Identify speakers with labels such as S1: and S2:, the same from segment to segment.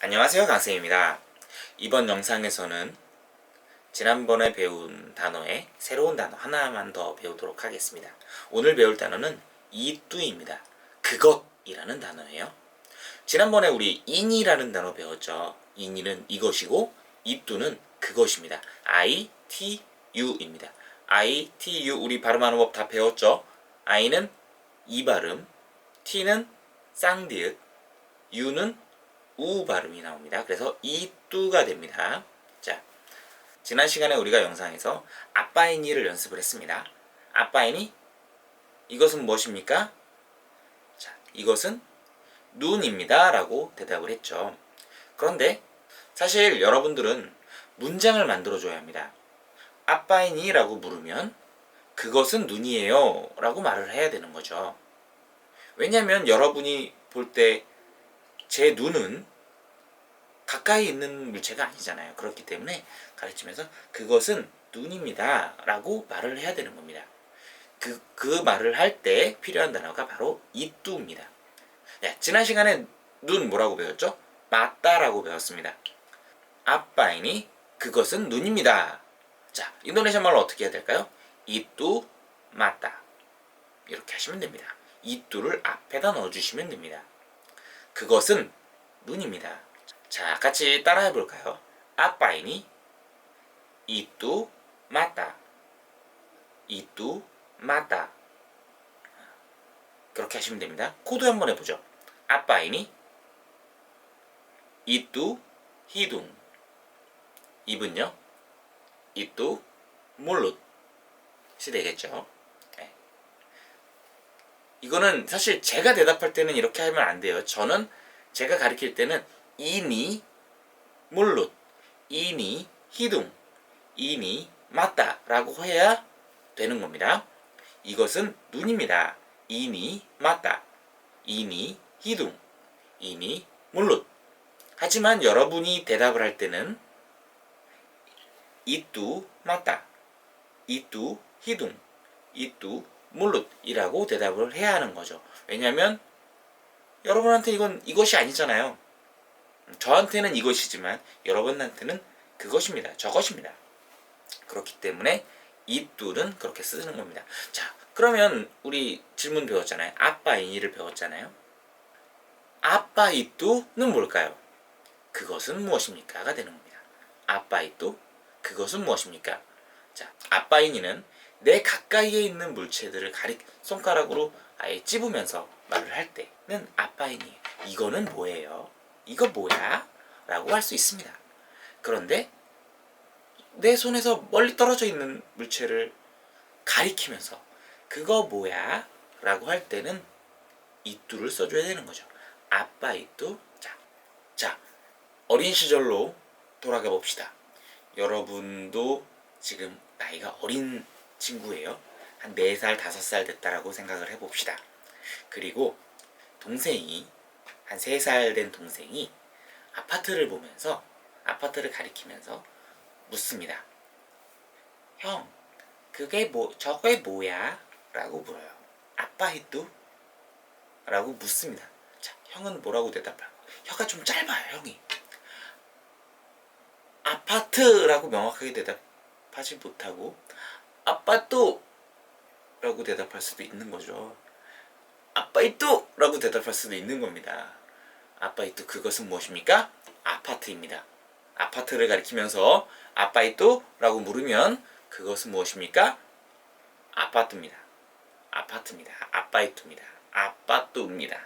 S1: 안녕하세요 강쌤입니다. 이번 영상에서는 지난번에 배운 단어에 새로운 단어 하나만 더 배우도록 하겠습니다. 오늘 배울 단어는 이뚜입니다. 그것이라는 단어예요. 지난번에 우리 인이라는 단어 배웠죠. 인이는 이것이고 이뚜는 그것입니다. I, T, U입니다. I, T, U 우리 발음하는 법 다 배웠죠. I는 이 발음, T는 쌍디읒, U는 우 발음이 나옵니다. 그래서 이뚜가 됩니다. 자, 지난 시간에 우리가 영상에서 아빠이니를 연습을 했습니다. 아빠이니 이것은 무엇입니까? 자, 이것은 눈입니다. 라고 대답을 했죠. 그런데 사실 여러분들은 문장을 만들어줘야 합니다. 아빠이니 라고 물으면 그것은 눈이에요. 라고 말을 해야 되는 거죠. 왜냐면 여러분이 볼 때 제 눈은 가까이 있는 물체가 아니잖아요. 그렇기 때문에 가르치면서 그것은 눈입니다. 라고 말을 해야 되는 겁니다. 그, 그 말을 할 때 필요한 단어가 바로 이뚜입니다. 네, 지난 시간에 눈 뭐라고 배웠죠? 맞다라고 배웠습니다. 아빠이니 그것은 눈입니다. 자, 인도네시아 말로 어떻게 해야 될까요? 이뚜 맞다. 이렇게 하시면 됩니다. 이뚜를 앞에다 넣어주시면 됩니다. 그것은 눈입니다. 자, 같이 따라해 볼까요? 아빠이니 이뚜 맞다. 이뚜 맞다. 그렇게 하시면 됩니다. 코드 한번 해보죠. 아빠이니 이뚜 히둥 입은요 이뚜 몰룻이 되겠죠. 네. 이거는 사실 제가 대답할 때는 이렇게 하면 안 돼요. 저는 제가 가르칠 때는 이니 몰룻 이니 히둥 이니 맞다라고 해야 되는 겁니다. 이것은 눈입니다. 이니 맞다. 이니 히둥. 이니 몰룻. 하지만 여러분이 대답을 할 때는 이뚜 맞다. 이뚜 히둥. 이뚜 몰룻이라고 대답을 해야 하는 거죠. 왜냐하면 여러분한테 이건 이것이 아니잖아요. 저한테는 이것이지만 여러분한테는 그것입니다. 저것입니다. 그렇기 때문에 이뚜는 그렇게 쓰는 겁니다. 자, 그러면 우리 질문 배웠잖아요. 아빠 인이를 배웠잖아요. 아빠 이뚜는 뭘까요? 그것은 무엇입니까?가 되는 겁니다. 아빠 이뚜 그것은 무엇입니까? 자, 아빠 인이는 내 가까이에 있는 물체들을 가리 손가락으로 아예 찝으면서 말을 할 때는 아빠 인이에요. 이거는 뭐예요? 이거 뭐야? 라고 할 수 있습니다. 그런데 내 손에서 멀리 떨어져 있는 물체를 가리키면서 그거 뭐야? 라고 할 때는 이뚜를 써줘야 되는 거죠. 아빠 이뚜. 자, 자, 어린 시절로 돌아가 봅시다. 여러분도 지금 나이가 어린 친구예요. 한 4살, 5살 됐다라고 생각을 해봅시다. 그리고 동생이, 한 3살 된 동생이 아파트를 보면서, 아파트를 가리키면서 묻습니다. 형, 그게 뭐, 저게 뭐야? 라고 물어요. 아빠 히뚜? 라고 묻습니다. 자, 형은 뭐라고 대답할까? 혀가 좀 짧아요, 형이. 아파트라고 명확하게 대답하지 못하고, 아빠또! 라고 대답할 수도 있는 거죠. 아빠 히뚜! 라고 대답할 수도 있는 겁니다. 아빠 히뚜 그것은 무엇입니까? 아파트입니다. 아파트를 가리키면서 아빠 이또? 라고 물으면 그것은 무엇입니까? 아파트입니다. 아파트입니다. 아빠 이뚜입니다. 아빠뚜입니다.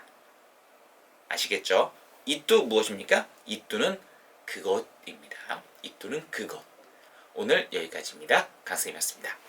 S1: 아시겠죠? 이뚜 무엇입니까? 이뚜는 그것입니다. 이뚜는 그것. 오늘 여기까지입니다. 강쌤이었습니다.